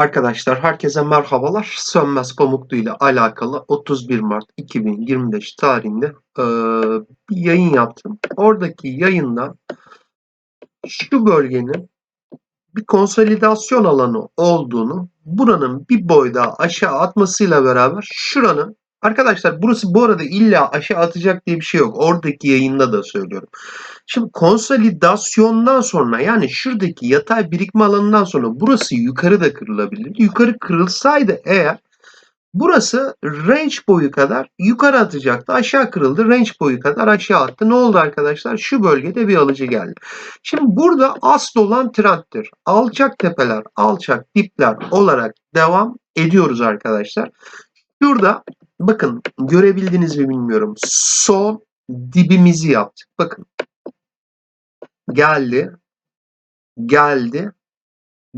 Arkadaşlar herkese merhabalar. Sönmez Pamuklu ile alakalı 31 Mart 2025 tarihinde eee, bir yayın yaptım. Oradaki yayında şu bölgenin bir konsolidasyon alanı olduğunu, buranın bir boy daha aşağı atmasıyla beraber şuranın Arkadaşlar burası bu arada illa aşağı atacak diye bir şey yok. Oradaki yayında da söylüyorum. Şimdi konsolidasyondan sonra yani şuradaki yatay birikme alanından sonra burası yukarı da kırılabilir. Yukarı kırılsaydı eğer burası range boyu kadar yukarı atacaktı. Aşağı kırıldı. Range boyu kadar aşağı attı. Ne oldu arkadaşlar? Şu bölgede bir alıcı geldi. Şimdi burada asıl olan trenddir. Alçak tepeler, alçak dipler olarak devam ediyoruz arkadaşlar. Şurada bakın görebildiniz mi bilmiyorum. Son dibimizi yaptık. Bakın geldi, geldi,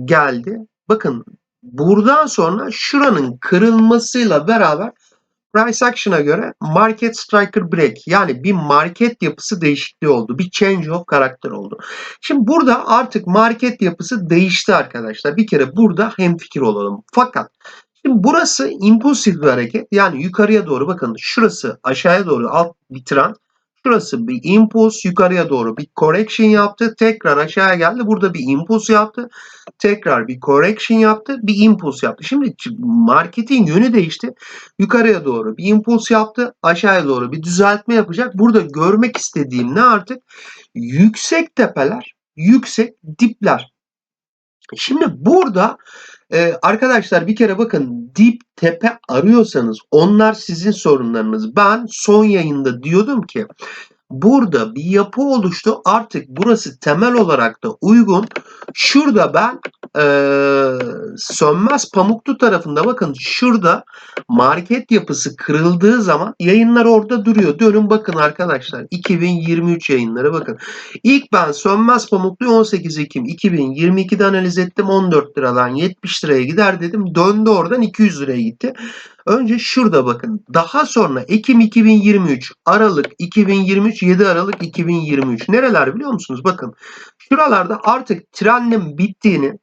geldi. Bakın buradan sonra şuranın kırılmasıyla beraber price action'a göre market striker break yani bir market yapısı değişikliği oldu. Bir change of karakter oldu. Şimdi burada artık market yapısı değişti arkadaşlar. Bir kere burada hemfikir olalım. Fakat Şimdi burası impulsif bir hareket. Yani yukarıya doğru bakın şurası aşağıya doğru alt bitiren Şurası bir impuls yukarıya doğru bir correction yaptı. Tekrar aşağıya geldi. Burada bir impuls yaptı. Tekrar bir correction yaptı. Bir impuls yaptı. Şimdi marketin yönü değişti. Yukarıya doğru bir impuls yaptı. Aşağıya doğru bir düzeltme yapacak. Burada görmek istediğim ne artık? Yüksek tepeler, yüksek dipler. Şimdi burada ee, arkadaşlar bir kere bakın dip tepe arıyorsanız onlar sizin sorunlarınız. Ben son yayında diyordum ki burada bir yapı oluştu. Artık burası temel olarak da uygun. Şurada ben e, sönmez pamuklu tarafında bakın şurada market yapısı kırıldığı zaman yayınlar orada duruyor. Dönün bakın arkadaşlar 2023 yayınları bakın. İlk ben sönmez pamuklu 18 Ekim 2022'de analiz ettim 14 liradan 70 liraya gider dedim. Döndü oradan 200 liraya gitti. Önce şurada bakın. Daha sonra Ekim 2023, Aralık 2023, 7 Aralık 2023. Nereler biliyor musunuz? Bakın şuralarda artık trenin bittiğini,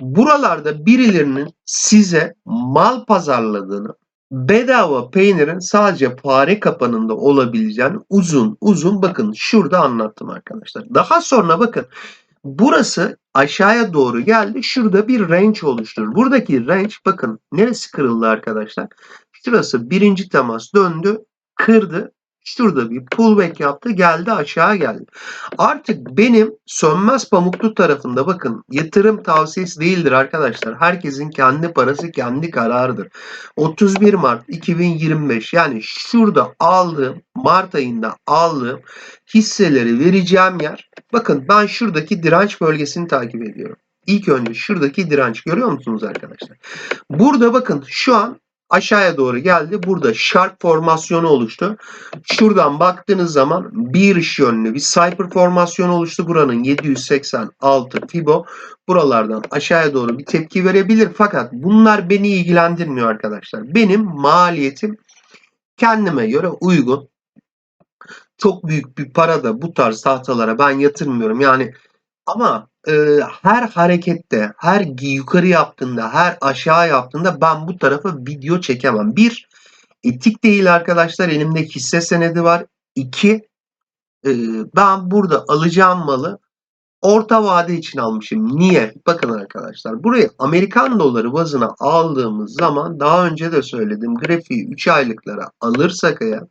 buralarda birilerinin size mal pazarladığını, bedava peynirin sadece fare kapanında olabileceğini uzun uzun bakın şurada anlattım arkadaşlar. Daha sonra bakın burası aşağıya doğru geldi. Şurada bir range oluşturur. Buradaki range bakın neresi kırıldı arkadaşlar? Şurası birinci temas döndü, kırdı. Şurada bir pullback yaptı geldi aşağı geldi. Artık benim sönmez pamuklu tarafında bakın yatırım tavsiyesi değildir arkadaşlar. Herkesin kendi parası kendi kararıdır. 31 Mart 2025 yani şurada aldığım Mart ayında aldığım hisseleri vereceğim yer. Bakın ben şuradaki direnç bölgesini takip ediyorum. İlk önce şuradaki direnç görüyor musunuz arkadaşlar? Burada bakın şu an aşağıya doğru geldi. Burada sharp formasyonu oluştu. Şuradan baktığınız zaman bir iş yönlü bir cyper formasyonu oluştu. Buranın 786 Fibo. Buralardan aşağıya doğru bir tepki verebilir. Fakat bunlar beni ilgilendirmiyor arkadaşlar. Benim maliyetim kendime göre uygun. Çok büyük bir para da bu tarz tahtalara ben yatırmıyorum. Yani ama e, her harekette, her yukarı yaptığında, her aşağı yaptığında ben bu tarafa video çekemem. Bir, etik değil arkadaşlar. Elimde hisse senedi var. İki, e, ben burada alacağım malı orta vade için almışım. Niye? Bakın arkadaşlar. Burayı Amerikan doları bazına aldığımız zaman daha önce de söyledim. Grafiği 3 aylıklara alırsak eğer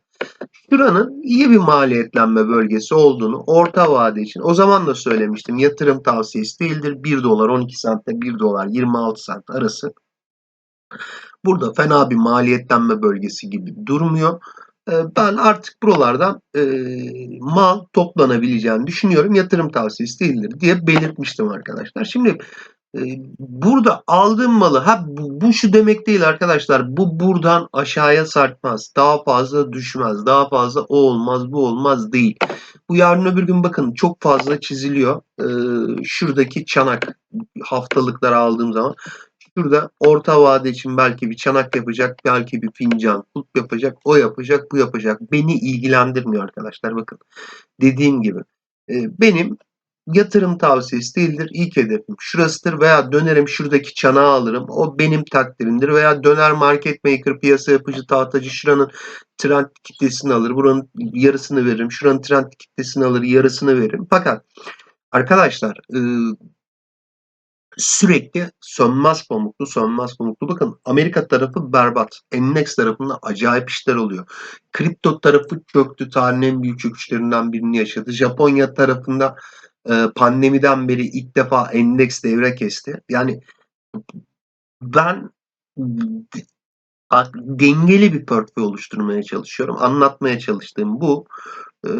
Şuranın iyi bir maliyetlenme bölgesi olduğunu orta vade için o zaman da söylemiştim. Yatırım tavsiyesi değildir. 1 dolar 12 santte 1 dolar 26 sent arası. Burada fena bir maliyetlenme bölgesi gibi durmuyor. Ee, ben artık buralardan e, mal toplanabileceğini düşünüyorum. Yatırım tavsiyesi değildir diye belirtmiştim arkadaşlar. Şimdi burada aldığım malı ha bu, bu şu demek değil arkadaşlar. Bu buradan aşağıya sarkmaz. Daha fazla düşmez. Daha fazla o olmaz bu olmaz değil. Bu yarın öbür gün bakın çok fazla çiziliyor. Ee, şuradaki çanak haftalıkları aldığım zaman şurada orta vade için belki bir çanak yapacak, belki bir fincan, kulp yapacak, o yapacak, bu yapacak. Beni ilgilendirmiyor arkadaşlar bakın. Dediğim gibi benim yatırım tavsiyesi değildir. İlk hedefim şurasıdır veya dönerim şuradaki çanağı alırım. O benim takdirimdir veya döner market maker piyasa yapıcı tahtacı şuranın trend kitlesini alır. Buranın yarısını veririm. Şuranın trend kitlesini alır. Yarısını veririm. Fakat arkadaşlar sürekli sönmez pamuklu sönmez pamuklu. Bakın Amerika tarafı berbat. Endex tarafında acayip işler oluyor. Kripto tarafı çöktü. Tarihin en büyük çöküşlerinden birini yaşadı. Japonya tarafında pandemiden beri ilk defa endeks devre kesti. Yani ben dengeli bir portföy oluşturmaya çalışıyorum. Anlatmaya çalıştığım bu. Ee,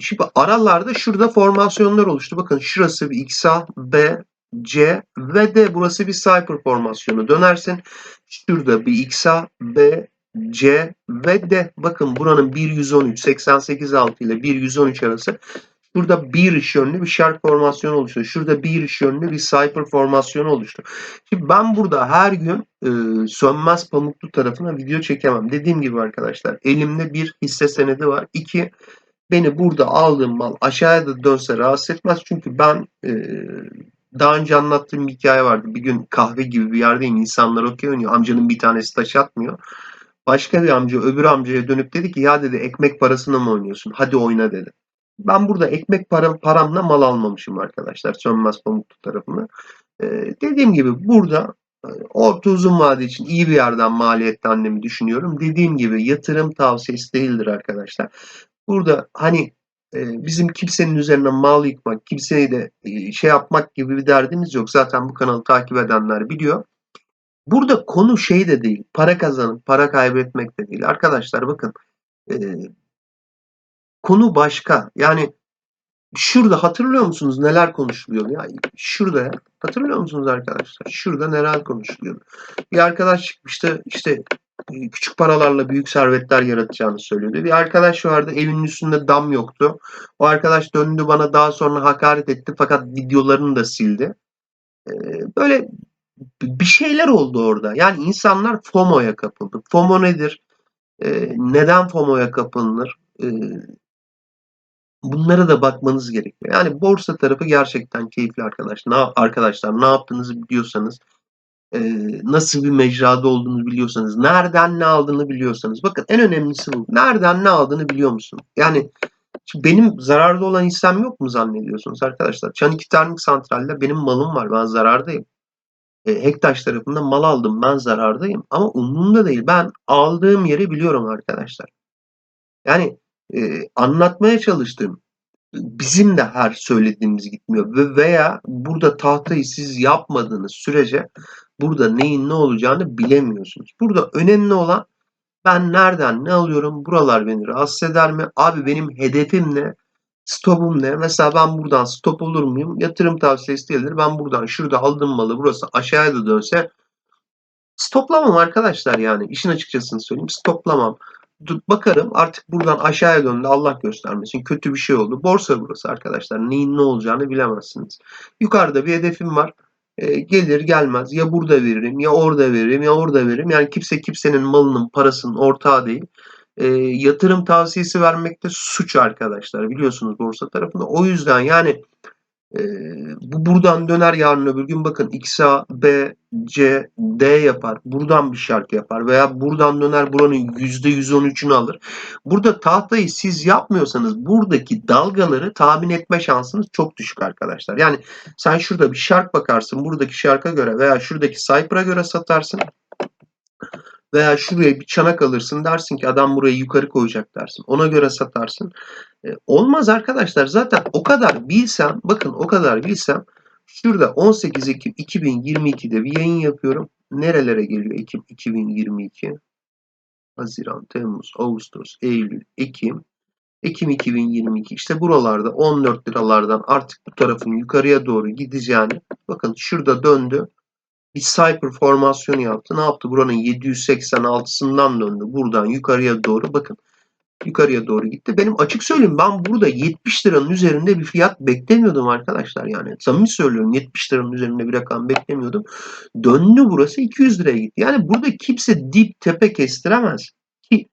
şimdi aralarda şurada formasyonlar oluştu. Bakın şurası bir XA, B, C ve D. Burası bir Cypher formasyonu. Dönersin. Şurada bir XA, B, C ve D. Bakın buranın 1.113, 88.6 ile 1.113 arası Burada bir iş yönlü bir şark formasyonu oluştu. Şurada bir iş yönlü bir cipher formasyonu oluştu. Şimdi ben burada her gün e, sönmez pamuklu tarafına video çekemem. Dediğim gibi arkadaşlar elimde bir hisse senedi var. İki beni burada aldığım mal aşağıya da dönse rahatsız etmez. Çünkü ben e, daha önce anlattığım bir hikaye vardı. Bir gün kahve gibi bir yerdeyim. İnsanlar okey oynuyor. Amcanın bir tanesi taş atmıyor. Başka bir amca öbür amcaya dönüp dedi ki ya dedi ekmek parasına mı oynuyorsun? Hadi oyna dedi. Ben burada ekmek param, paramla mal almamışım arkadaşlar. Sönmez pamuklu tarafını. Ee, dediğim gibi burada e, orta uzun vade için iyi bir yerden maliyetlendiğimi düşünüyorum. Dediğim gibi yatırım tavsiyesi değildir arkadaşlar. Burada hani e, bizim kimsenin üzerine mal yıkmak, kimseyi de e, şey yapmak gibi bir derdimiz yok. Zaten bu kanalı takip edenler biliyor. Burada konu şey de değil. Para kazanıp para kaybetmek de değil. Arkadaşlar bakın Konu başka. Yani şurada hatırlıyor musunuz neler konuşuluyor? Ya şurada hatırlıyor musunuz arkadaşlar? Şurada neler konuşuluyor? Bir arkadaş çıkmıştı işte e, küçük paralarla büyük servetler yaratacağını söylüyordu. Bir arkadaş vardı evinin üstünde dam yoktu. O arkadaş döndü bana daha sonra hakaret etti fakat videolarını da sildi. E, böyle bir şeyler oldu orada. Yani insanlar FOMO'ya kapıldı. FOMO nedir? E, neden FOMO'ya kapılınır? Bunlara da bakmanız gerekiyor. Yani borsa tarafı gerçekten keyifli arkadaş. Ne, arkadaşlar ne yaptığınızı biliyorsanız, e, nasıl bir mecrada olduğunu biliyorsanız, nereden ne aldığını biliyorsanız. Bakın en önemlisi bu. Nereden ne aldığını biliyor musun? Yani benim zararda olan hissem yok mu zannediyorsunuz arkadaşlar? Çaniki Termik Santral'de benim malım var. Ben zarardayım. E, Hektaş tarafında mal aldım. Ben zarardayım. Ama umurumda değil. Ben aldığım yeri biliyorum arkadaşlar. Yani e, anlatmaya çalıştığım bizim de her söylediğimiz gitmiyor ve veya burada tahtayı siz yapmadığınız sürece burada neyin ne olacağını bilemiyorsunuz. Burada önemli olan ben nereden ne alıyorum? Buralar beni rahatsız eder mi? Abi benim hedefim ne? Stopum ne? Mesela ben buradan stop olur muyum? Yatırım tavsiyesi değildir. Ben buradan şurada aldığım malı burası aşağıya da dönse stoplamam arkadaşlar yani. işin açıkçası söyleyeyim. Stoplamam bakarım artık buradan aşağıya döndü Allah göstermesin kötü bir şey oldu. Borsa burası arkadaşlar neyin ne olacağını bilemezsiniz. Yukarıda bir hedefim var. E, gelir gelmez ya burada veririm ya orada veririm ya orada veririm. Yani kimse kimsenin malının parasının ortağı değil. E, yatırım tavsiyesi vermekte suç arkadaşlar biliyorsunuz borsa tarafında. O yüzden yani bu buradan döner yarın öbür gün bakın X, A, B, C, D yapar. Buradan bir şarkı yapar veya buradan döner buranın %113'ünü alır. Burada tahtayı siz yapmıyorsanız buradaki dalgaları tahmin etme şansınız çok düşük arkadaşlar. Yani sen şurada bir şark bakarsın buradaki şarka göre veya şuradaki Cypher'a göre satarsın veya şuraya bir çanak alırsın dersin ki adam burayı yukarı koyacak dersin. Ona göre satarsın. E, olmaz arkadaşlar. Zaten o kadar bilsem, bakın o kadar bilsem şurada 18 Ekim 2022'de bir yayın yapıyorum. Nerelere geliyor Ekim 2022? Haziran, Temmuz, Ağustos, Eylül, Ekim. Ekim 2022 işte buralarda 14 liralardan artık bu tarafın yukarıya doğru gideceğini bakın şurada döndü bir Cypher formasyonu yaptı. Ne yaptı? Buranın 786'sından döndü. Buradan yukarıya doğru bakın. Yukarıya doğru gitti. Benim açık söyleyeyim ben burada 70 liranın üzerinde bir fiyat beklemiyordum arkadaşlar. Yani samimi söylüyorum 70 liranın üzerinde bir rakam beklemiyordum. Döndü burası 200 liraya gitti. Yani burada kimse dip tepe kestiremez. Ki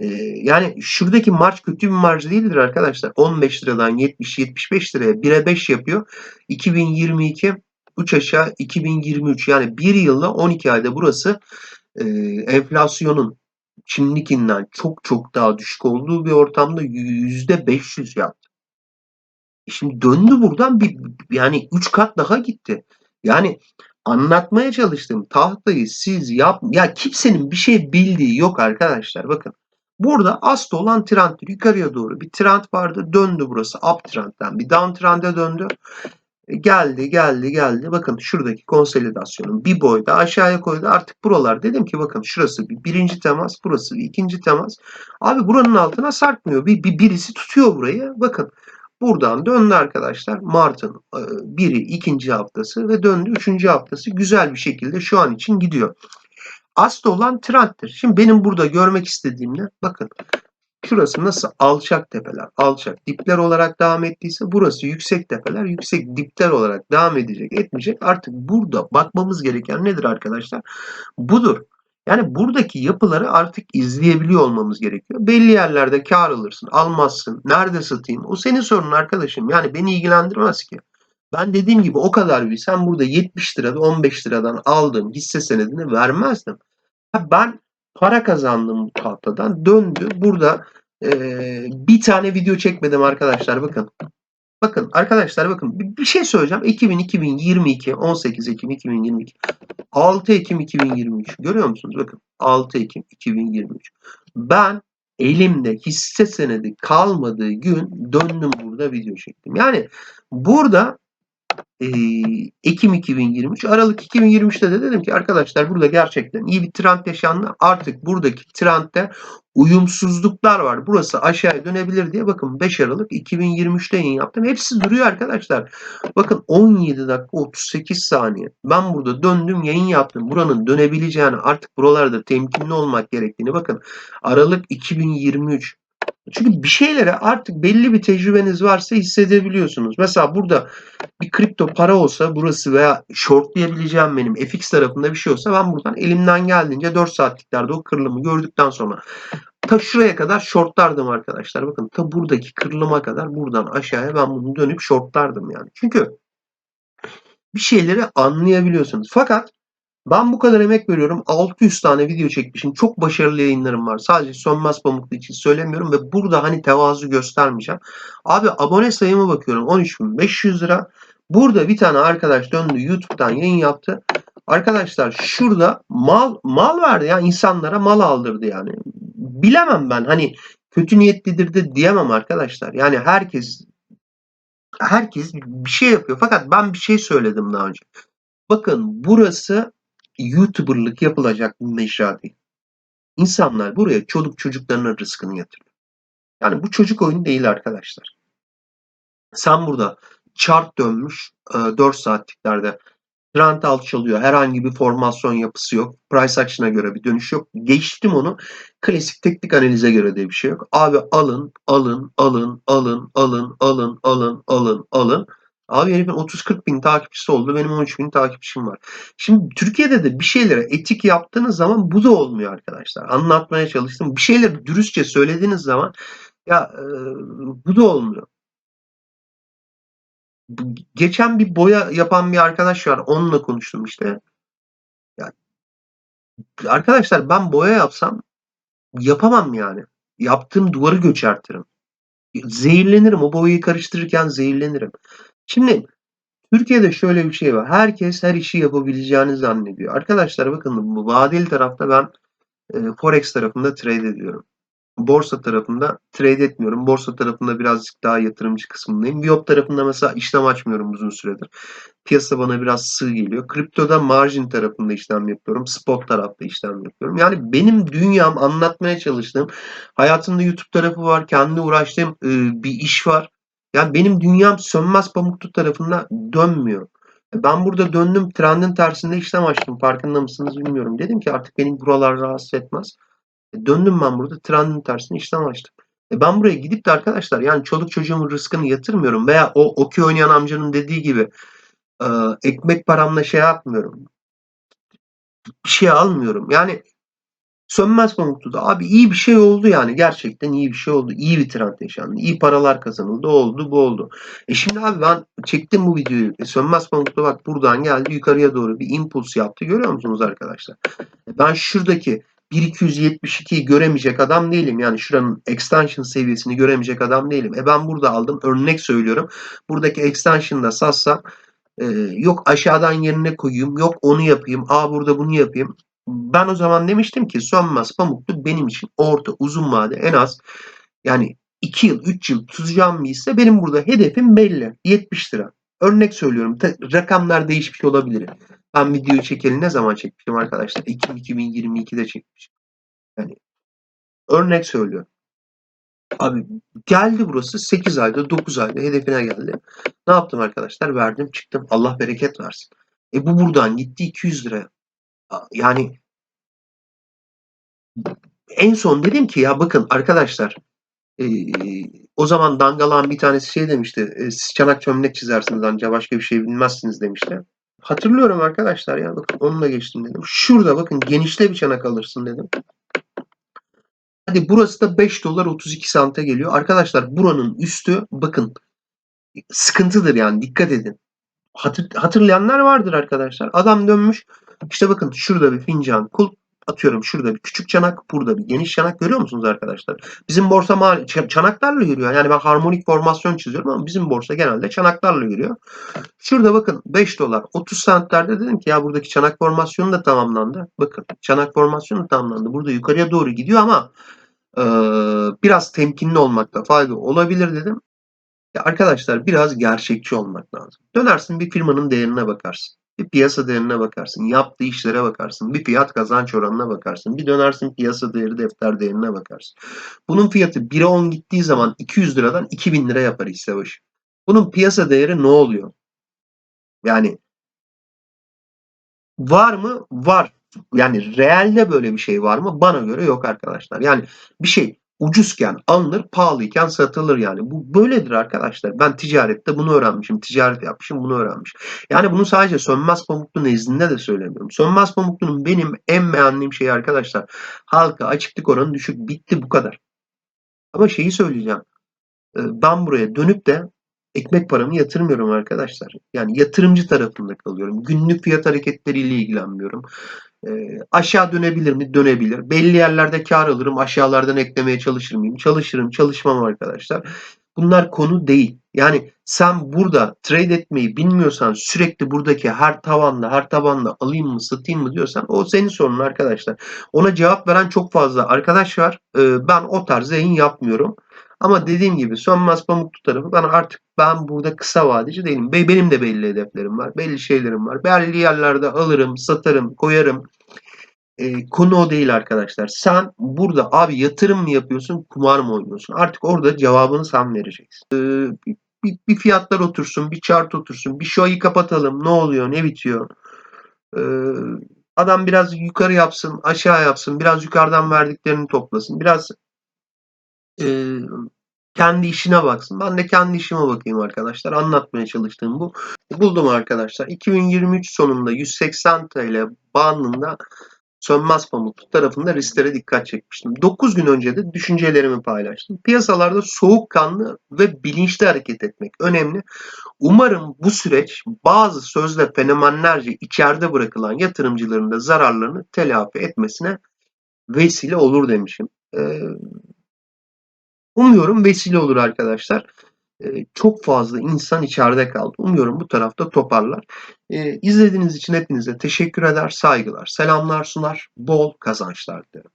Ee, yani şuradaki marj kötü bir marj değildir arkadaşlar. 15 liradan 70-75 liraya 1'e 5 yapıyor. 2022 3 aşağı 2023 yani 1 yılda 12 ayda burası e, enflasyonun Çinlikinden çok çok daha düşük olduğu bir ortamda %500 yaptı. E şimdi döndü buradan bir yani 3 kat daha gitti. Yani anlatmaya çalıştığım tahtayı siz yap ya kimsenin bir şey bildiği yok arkadaşlar bakın. Burada asıl olan trenddir. Yukarıya doğru bir trend vardı. Döndü burası. Up trendden bir down trend'e döndü. Geldi, geldi, geldi. Bakın şuradaki konsolidasyonun bir boyda aşağıya koydu. Artık buralar dedim ki bakın şurası bir birinci temas, burası bir ikinci temas. Abi buranın altına sarkmıyor. Bir, bir birisi tutuyor burayı. Bakın buradan döndü arkadaşlar. Mart'ın e, biri ikinci haftası ve döndü üçüncü haftası. Güzel bir şekilde şu an için gidiyor. Aslı olan trendtir. Şimdi benim burada görmek istediğim ne? Bakın Şurası nasıl alçak tepeler, alçak dipler olarak devam ettiyse burası yüksek tepeler, yüksek dipler olarak devam edecek, etmeyecek. Artık burada bakmamız gereken nedir arkadaşlar? Budur. Yani buradaki yapıları artık izleyebiliyor olmamız gerekiyor. Belli yerlerde kar alırsın, almazsın. Nerede satayım? O senin sorunun arkadaşım. Yani beni ilgilendirmez ki. Ben dediğim gibi o kadar bir sen burada 70 lirada 15 liradan aldığım hisse senedini vermezdim. Ben para kazandım bu tahtadan. Döndü. Burada e, bir tane video çekmedim arkadaşlar. Bakın. Bakın arkadaşlar bakın bir, şey söyleyeceğim. 2000 2022 18 Ekim 2022 6 Ekim 2023 görüyor musunuz? Bakın 6 Ekim 2023. Ben elimde hisse senedi kalmadığı gün döndüm burada video çektim. Yani burada e, Ekim 2023, Aralık 2023'te de dedim ki arkadaşlar burada gerçekten iyi bir trend yaşandı. Artık buradaki trendde uyumsuzluklar var. Burası aşağıya dönebilir diye bakın 5 Aralık 2023'te yayın yaptım. Hepsi duruyor arkadaşlar. Bakın 17 dakika 38 saniye. Ben burada döndüm yayın yaptım. Buranın dönebileceğini artık buralarda temkinli olmak gerektiğini bakın. Aralık 2023 çünkü bir şeylere artık belli bir tecrübeniz varsa hissedebiliyorsunuz. Mesela burada bir kripto para olsa burası veya shortlayabileceğim benim FX tarafında bir şey olsa ben buradan elimden geldiğince 4 saatliklerde o kırılımı gördükten sonra ta şuraya kadar shortlardım arkadaşlar. Bakın ta buradaki kırılıma kadar buradan aşağıya ben bunu dönüp shortlardım yani. Çünkü bir şeyleri anlayabiliyorsunuz. Fakat ben bu kadar emek veriyorum. 600 tane video çekmişim. Çok başarılı yayınlarım var. Sadece Sönmez Pamuklu için söylemiyorum ve burada hani tevazu göstermeyeceğim. Abi abone sayıma bakıyorum. 13.500 lira. Burada bir tane arkadaş döndü YouTube'dan yayın yaptı. Arkadaşlar şurada mal mal verdi ya insanlara mal aldırdı yani. Bilemem ben hani kötü niyetlidir de diyemem arkadaşlar. Yani herkes herkes bir şey yapıyor. Fakat ben bir şey söyledim daha önce. Bakın burası YouTuber'lık yapılacak bir mecra değil. İnsanlar buraya çoluk çocuklarının rızkını yatırıyor. Yani bu çocuk oyunu değil arkadaşlar. Sen burada chart dönmüş 4 saatliklerde trend alçalıyor. Herhangi bir formasyon yapısı yok. Price action'a göre bir dönüş yok. Geçtim onu. Klasik teknik analize göre de bir şey yok. Abi alın, alın, alın, alın, alın, alın, alın, alın, alın. Abi herifin 30-40 bin takipçisi oldu. Benim 13 bin takipçim var. Şimdi Türkiye'de de bir şeylere etik yaptığınız zaman bu da olmuyor arkadaşlar. Anlatmaya çalıştım. Bir şeyleri dürüstçe söylediğiniz zaman ya e, bu da olmuyor. Geçen bir boya yapan bir arkadaş var. Onunla konuştum işte. Ya, arkadaşlar ben boya yapsam yapamam yani. Yaptığım duvarı göçertirim. Zehirlenirim. O boyayı karıştırırken zehirlenirim. Şimdi Türkiye'de şöyle bir şey var. Herkes her işi yapabileceğini zannediyor. Arkadaşlar bakın bu vadeli tarafta ben e, Forex tarafında trade ediyorum. Borsa tarafında trade etmiyorum. Borsa tarafında birazcık daha yatırımcı kısmındayım. Biop tarafında mesela işlem açmıyorum uzun süredir. Piyasa bana biraz sığ geliyor. Kriptoda margin tarafında işlem yapıyorum. Spot tarafta işlem yapıyorum. Yani benim dünyam anlatmaya çalıştığım hayatımda YouTube tarafı var. Kendi uğraştığım e, bir iş var. Yani benim dünyam sönmez pamuklu tarafında dönmüyor. Ben burada döndüm trendin tersinde işlem açtım. Farkında mısınız bilmiyorum. Dedim ki artık benim buralar rahatsız etmez. E döndüm ben burada trendin tersinde işlem açtım. E ben buraya gidip de arkadaşlar yani çoluk çocuğumun rızkını yatırmıyorum veya o okey oynayan amcanın dediği gibi e, ekmek paramla şey yapmıyorum. Bir şey almıyorum. Yani Sönmez Pamuklu'da abi iyi bir şey oldu yani gerçekten iyi bir şey oldu. İyi bir trend yaşandı. iyi paralar kazanıldı. Oldu bu oldu. E şimdi abi ben çektim bu videoyu. E Sönmez Pamuklu bak buradan geldi yukarıya doğru bir impuls yaptı. Görüyor musunuz arkadaşlar? E ben şuradaki 1272'yi göremeyecek adam değilim. Yani şuranın extension seviyesini göremeyecek adam değilim. E ben burada aldım. Örnek söylüyorum. Buradaki extension'da satsam e, yok aşağıdan yerine koyayım. Yok onu yapayım. Aa burada bunu yapayım. Ben o zaman demiştim ki Sönmez Pamuklu benim için orta uzun vade en az yani 2 yıl 3 yıl tutacağım bir hisse benim burada hedefim belli. 70 lira. Örnek söylüyorum. Rakamlar değişmiş olabilir. Ben videoyu çekeli ne zaman çekmişim arkadaşlar? Ekim 2022'de çekmişim. Yani örnek söylüyorum. Abi geldi burası 8 ayda 9 ayda hedefine geldi. Ne yaptım arkadaşlar? Verdim çıktım. Allah bereket versin. E bu buradan gitti 200 liraya. Yani en son dedim ki ya bakın arkadaşlar e, o zaman Dangalan bir tanesi şey demişti. E, siz çanak çömlek çizersiniz ancak başka bir şey bilmezsiniz demişti. Hatırlıyorum arkadaşlar ya bakın onunla geçtim dedim. Şurada bakın genişle bir çanak alırsın dedim. Hadi burası da 5 dolar 32 sante geliyor. Arkadaşlar buranın üstü bakın sıkıntıdır yani dikkat edin. Hatır, hatırlayanlar vardır arkadaşlar. Adam dönmüş. İşte bakın şurada bir fincan kulp atıyorum şurada bir küçük çanak, burada bir geniş çanak görüyor musunuz arkadaşlar? Bizim borsa mal çanaklarla yürüyor. Yani ben harmonik formasyon çiziyorum ama bizim borsa genelde çanaklarla yürüyor. Şurada bakın 5 dolar 30 centlerde dedim ki ya buradaki çanak formasyonu da tamamlandı. Bakın çanak formasyonu tamamlandı. Burada yukarıya doğru gidiyor ama e, biraz temkinli olmakta fayda olabilir dedim. Ya arkadaşlar biraz gerçekçi olmak lazım. Dönersin bir firmanın değerine bakarsın. Bir piyasa değerine bakarsın. Yaptığı işlere bakarsın. Bir fiyat kazanç oranına bakarsın. Bir dönersin piyasa değeri defter değerine bakarsın. Bunun fiyatı 1'e 10 gittiği zaman 200 liradan 2000 lira yapar hisse başı. Bunun piyasa değeri ne oluyor? Yani var mı? Var. Yani realde böyle bir şey var mı? Bana göre yok arkadaşlar. Yani bir şey ucuzken alınır, pahalıyken satılır yani. Bu böyledir arkadaşlar. Ben ticarette bunu öğrenmişim. Ticaret yapmışım, bunu öğrenmişim. Yani bunu sadece Sönmez Pamuklu nezdinde de söylemiyorum. Sönmez Pamuklu'nun benim en beğendiğim şey arkadaşlar. Halka açıklık oranı düşük. Bitti bu kadar. Ama şeyi söyleyeceğim. Ben buraya dönüp de ekmek paramı yatırmıyorum arkadaşlar. Yani yatırımcı tarafında kalıyorum. Günlük fiyat hareketleriyle ilgilenmiyorum. E, aşağı dönebilir mi? Dönebilir. Belli yerlerde kar alırım. Aşağılardan eklemeye çalışır mıyım? Çalışırım. Çalışmam arkadaşlar. Bunlar konu değil. Yani sen burada trade etmeyi bilmiyorsan sürekli buradaki her tavanda her tabanda alayım mı satayım mı diyorsan o senin sorunun arkadaşlar. Ona cevap veren çok fazla arkadaş var. Ee, ben o tarz yayın yapmıyorum. Ama dediğim gibi sönmez pamuklu tarafı ben artık ben burada kısa vadeci değilim. Benim de belli hedeflerim var. Belli şeylerim var. Belli yerlerde alırım, satarım, koyarım. E, konu o değil arkadaşlar. Sen burada abi yatırım mı yapıyorsun, kumar mı oynuyorsun? Artık orada cevabını sen vereceksin. E, bir, bir fiyatlar otursun, bir chart otursun, bir ayı kapatalım. Ne oluyor, ne bitiyor? E, adam biraz yukarı yapsın, aşağı yapsın, biraz yukarıdan verdiklerini toplasın, biraz e, kendi işine baksın. Ben de kendi işime bakayım arkadaşlar. Anlatmaya çalıştığım bu. Buldum arkadaşlar. 2023 sonunda 180 TL bandında Sönmez Pamuklu tarafında risklere dikkat çekmiştim. 9 gün önce de düşüncelerimi paylaştım. Piyasalarda soğukkanlı ve bilinçli hareket etmek önemli. Umarım bu süreç bazı sözde fenomenlerce içeride bırakılan yatırımcıların da zararlarını telafi etmesine vesile olur demişim. Ee, umuyorum vesile olur arkadaşlar. Ee, çok fazla insan içeride kaldı. Umuyorum bu tarafta toparlar. Ee, izlediğiniz için hepinize teşekkür eder, saygılar, selamlar sunar, bol kazançlar dilerim.